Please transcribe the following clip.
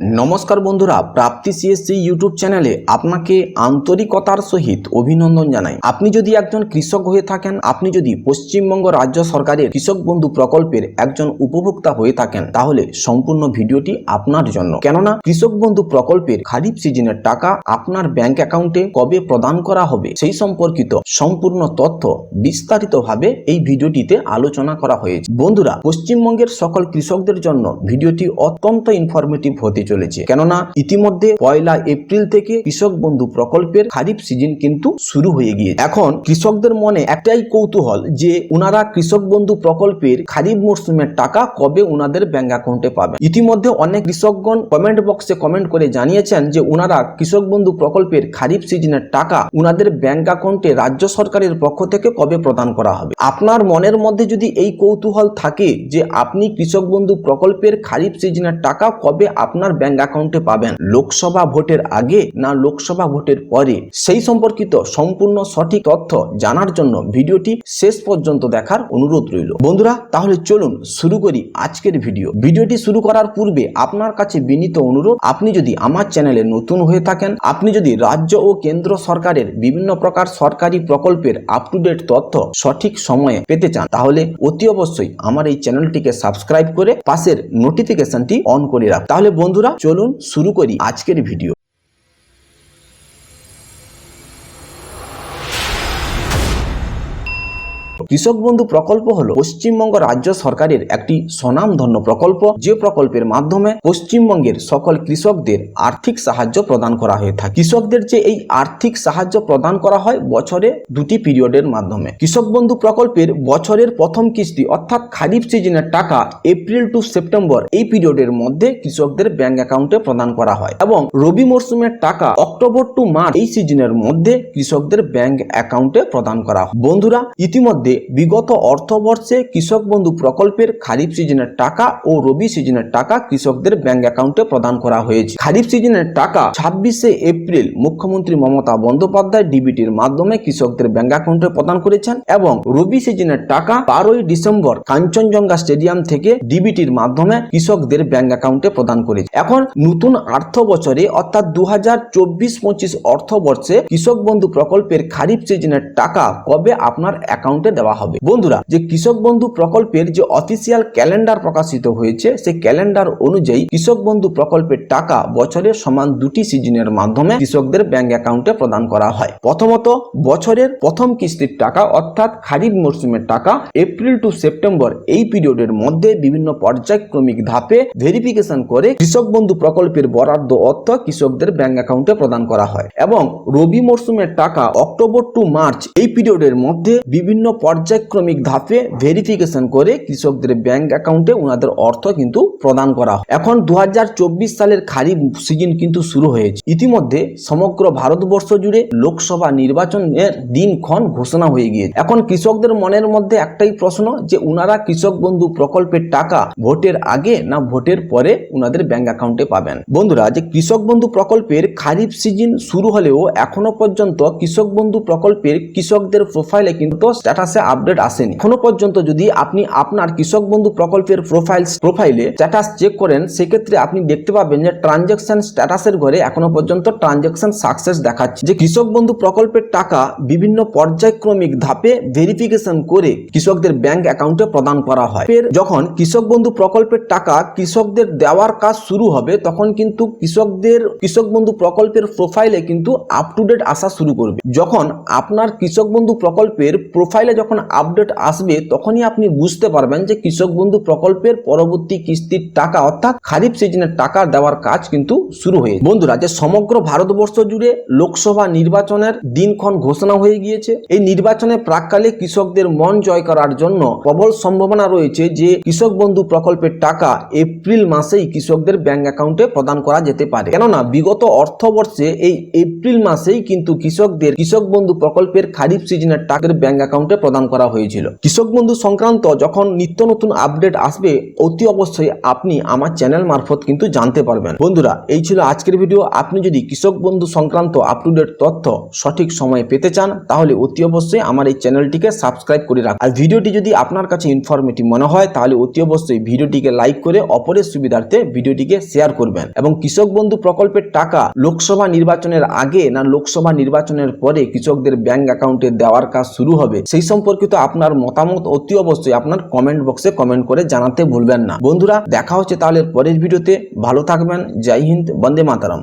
নমস্কার বন্ধুরা, প্রাপ্তি CSC YouTube চ্যানেলে আপনাকে আন্তরিকতার সহিত অভিনন্দন জানাই। আপনি যদি একজন কৃষক হয়ে থাকেন, আপনি যদি পশ্চিমবঙ্গ রাজ্য সরকারের কৃষক বন্ধু প্রকল্পের একজন উপভোক্তা হয়ে থাকেন, তাহলে সম্পূর্ণ ভিডিওটি আপনার জন্য। কেননা, কৃষক বন্ধু প্রকল্পের খারিফ সিজনের টাকা আপনার ব্যাংক অ্যাকাউন্টে কবে প্রদান করা হবে, সেই সম্পর্কিত সম্পূর্ণ তথ্য বিস্তারিতভাবে এই ভিডিওটিতে আলোচনা করা হয়েছে। বন্ধুরা, পশ্চিমবঙ্গের সকল কৃষকদের জন্য ভিডিওটি অত্যন্ত ইনফরমেটিভ হতে চলেছে। কেননা ইতিমধ্যে পয়লা এপ্রিল থেকে কৃষক বন্ধু প্রকল্পের খারিফ সিজন কিন্তু শুরু হয়ে গিয়েছে। এখন কৃষকদের মনে একটাই কৌতূহল যে উনারা কৃষক বন্ধু প্রকল্পের খারিফ মরশুমের টাকা কবে উনাদের ব্যাংক অ্যাকাউন্টে পাবেন। ইতিমধ্যে অনেক কৃষকগণ কমেন্ট বক্সে কমেন্ট করে জানিয়েছেন যে উনারা কৃষক বন্ধু প্রকল্পের খারিফ সিজনের টাকা উনাদের ব্যাংক অ্যাকাউন্টে রাজ্য সরকারের পক্ষ থেকে কবে প্রদান করা হবে? আপনার মনের মধ্যে যদি এই কৌতূহল থাকে যে আপনি কৃষক বন্ধু প্রকল্পের খারিফ সিজনের টাকা কবে আপনার ব্যাংক অ্যাকাউন্টে পাবেন? লোকসভা ভোটের আগে না লোকসভা ভোটের পরে? সেই সম্পর্কিত সম্পূর্ণ সঠিক তথ্য জানার জন্য ভিডিওটি শেষ পর্যন্ত দেখার অনুরোধ রইল। বন্ধুরা, তাহলে চলুন শুরু করি আজকের ভিডিও। ভিডিওটি শুরু করার পূর্বে আপনার কাছে বিনীত অনুরোধ, আপনি যদি আমার চ্যানেলে নতুন হয়ে থাকেন, আপনি যদি রাজ্য ও কেন্দ্র সরকারের বিভিন্ন প্রকার সরকারি প্রকল্পের আপ টু ডেট তথ্য সঠিক সময়ে পেতে চান, তাহলে অতি অবশ্যই আমার এই চ্যানেলটিকে সাবস্ক্রাইব করে পাশের নোটিফিকেশনটি অন করে রাখ। তাহলে বন্ধুরা চলুন শুরু করি আজকের ভিডিও। কৃষক বন্ধু প্রকল্প হলো পশ্চিমবঙ্গ রাজ্য সরকারের একটি স্বনামধন্য প্রকল্প। যে প্রকল্পের মাধ্যমে পশ্চিমবঙ্গের সকল কৃষকদের আর্থিক সাহায্য প্রদান করা হয়ে থাকে। কৃষকদের যে এই আর্থিক সাহায্য প্রদান করা হয় বছরে দুটি পিরিয়ডের মাধ্যমে। কৃষক বন্ধু প্রকল্পের বছরের প্রথম কিস্তি অর্থাৎ খারিফ সিজনের টাকা এপ্রিল টু সেপ্টেম্বর এই পিরিয়ডের মধ্যে কৃষকদের ব্যাংক অ্যাকাউন্টে প্রদান করা হয় এবং রবি মরশুমের টাকা অক্টোবর টু মার্চ এই সিজনের মধ্যে কৃষকদের ব্যাংক অ্যাকাউন্টে প্রদান করা হয়। বন্ধুরা, ইতিমধ্যে বিগত অর্থবর্ষে কৃষক বন্ধু প্রকল্পের খারিফ সিজনের টাকা ও রবি সিজনের টাকা কৃষকদের ব্যাংক অ্যাকাউন্টে প্রদান করা হয়েছে। খারিফ সিজনের টাকা ছাব্বিশে এপ্রিল মুখ্যমন্ত্রী মমতা বন্দ্যোপাধ্যায় ডিবিটির মাধ্যমে কৃষকদের ব্যাংক অ্যাকাউন্টে প্রদান করেছেন এবং রবি সিজনের টাকা বারোই ডিসেম্বর কাঞ্চনজঙ্ঘা স্টেডিয়াম থেকে ডিবিটির মাধ্যমে কৃষকদের ব্যাংক অ্যাকাউন্টে প্রদান করেছে। এখন নতুন অর্থ বছরে অর্থাৎ দু হাজার চব্বিশ পঁচিশ অর্থবর্ষে কৃষক বন্ধু প্রকল্পের খারিফ সিজনের টাকা কবে আপনার অ্যাকাউন্টে দেওয়া হবে। বন্ধুরা, যে কৃষক বন্ধু প্রকল্পের যে অফিসিয়াল ক্যালেন্ডার প্রকাশিত হয়েছে, সেই ক্যালেন্ডার অনুযায়ী কৃষক বন্ধু প্রকল্পের টাকা বছরের সমান দুটি সিজনের মাধ্যমে কৃষকদের ব্যাংক অ্যাকাউন্টে প্রদান করা হয়। প্রথমত, বছরের প্রথম কিস্তির টাকা, অর্থাৎ খারিফ মরশুমের টাকা এপ্রিল টু সেপ্টেম্বর এই পিরিয়ডের মধ্যে বিভিন্ন পর্যায়ক্রমিক ধাপে ভেরিফিকেশন করে কৃষক বন্ধু প্রকল্পের বরাদ্দ অর্থ কৃষকদের ব্যাংক অ্যাকাউন্টে প্রদান করা হয়। এবং রবি মরশুমের টাকা অক্টোবর টু মার্চ এই পিরিয়ডের মধ্যে বিভিন্ন পর্যায়ক্রমিক ধাপে ভেরিফিকেশন করে কৃষকদের ব্যাংক অ্যাকাউন্টে ওনাদের অর্থ কিন্তু প্রদান করা হয়। এখন দু হাজার চব্বিশ সালের খারিফ সিজন কিন্তু শুরু হয়েছে। ইতিমধ্যে সমগ্র ভারতবর্ষ জুড়ে লোকসভা নির্বাচনের দিনক্ষণ ঘোষণা হয়ে গিয়েছে। এখন কৃষকদের মনের মধ্যে একটাই প্রশ্ন যে, উনারা কৃষক বন্ধু প্রকল্পের টাকা ভোটের আগে না ভোটের পরে উনাদের ব্যাংক অ্যাকাউন্টে পাবেন? বন্ধুরা, যে কৃষক বন্ধু প্রকল্পের খারিফ সিজন শুরু হলেও এখনও পর্যন্ত কৃষক বন্ধু প্রকল্পের কৃষকদের প্রোফাইলে কিন্তু স্ট্যাটাসে আপডেট আসেনি। এখনও পর্যন্ত যদি আপনি আপনার কৃষক বন্ধু প্রকল্পের প্রোফাইল প্রোফাইলে স্ট্যাটাস চেক করেন, সেক্ষেত্রে আপনি দেখতে পাবেন যে ট্রানজ্যাকশন স্ট্যাটাসের ঘরে এখনও পর্যন্ত ট্রানজ্যাকশন সাকসেস দেখাচ্ছে। যে কৃষক বন্ধু প্রকল্পের টাকা বিভিন্ন পর্যায়ক্রমিক ধাপে ভেরিফিকেশন করে কৃষকদের ব্যাংক অ্যাকাউন্টে প্রদান করা হয়। যখন কৃষক বন্ধু প্রকল্পের টাকা কৃষকদের দেওয়ার কাজ শুরু হবে, তখন কিন্তু কৃষকদের, কৃষক বন্ধু প্রকল্পের প্রোফাইলে কিন্তু আপ টু ডেট আসা শুরু করবে। যখন আপনার কৃষক বন্ধু প্রকল্পের প্রোফাইলে যখন আপডেট আসবে তখনই আপনি বুঝতে পারবেন যে কৃষক বন্ধু প্রকল্পের পরবর্তী কিস্তির টাকা অর্থাৎ খারিফ সিজনের টাকা দেওয়ার কাজ কিন্তু শুরু হয়ে বন্ধুরা, যে সমগ্র ভারতবর্ষ জুড়ে লোকসভা নির্বাচনের দিনক্ষণ ঘোষণা হয়ে গিয়েছে। এই নির্বাচনে প্রাককালে কৃষকদের মন জয় করার জন্য প্রবল সম্ভাবনা রয়েছে যে কৃষক বন্ধু প্রকল্পের টাকা এপ্রিল মাসেই কৃষকদের ব্যাংক অ্যাকাউন্টে প্রদান করা যেতে পারে। কেননা, বিগত অর্থবর্ষে এই এপ্রিল মাসেই কিন্তু কৃষকদের, কৃষক বন্ধু প্রকল্পের খারিফ সিজনের টাকার ব্যাংক অ্যাকাউন্টে প্রদান করা হয়েছিল। কৃষক বন্ধু সংক্রান্ত যখন নিত্য নতুন আপডেট আসবে, অতি অবশ্যই আপনি আমার চ্যানেল মারফত কিন্তু জানতে পারবেন। বন্ধুরা, এই ছিল আজকের ভিডিও। আপনি যদি কৃষক বন্ধু সংক্রান্ত আপ টু ডেট তথ্য সঠিক সময়ে পেতে চান, তাহলে অতি অবশ্যই আমার এই চ্যানেলটিকে সাবস্ক্রাইব করে রাখুন। আর ভিডিওটি যদি আপনার কাছে ইনফরমেটিভ মনে হয়, তাহলে অতি অবশ্যই ভিডিওটিকে লাইক করে অপরের সুবিধার্থে ভিডিওটিকে শেয়ার করবেন। এবং কৃষক বন্ধু প্রকল্পের টাকা লোকসভা নির্বাচনের আগে না লোকসভা নির্বাচনের পরে কৃষকদের ব্যাংক অ্যাকাউন্টে দেওয়ার কাজ শুরু হবে, সেই সম্পর্কিত আপনার মতামত অতি অবশ্যই আপনার কমেন্ট বক্সে কমেন্ট করে জানাতে ভুলবেন না। বন্ধুরা, দেখা হচ্ছে তাহলে পরের ভিডিওতে। ভালো থাকবেন। জয় হিন্দ, বন্দে মাতারাম।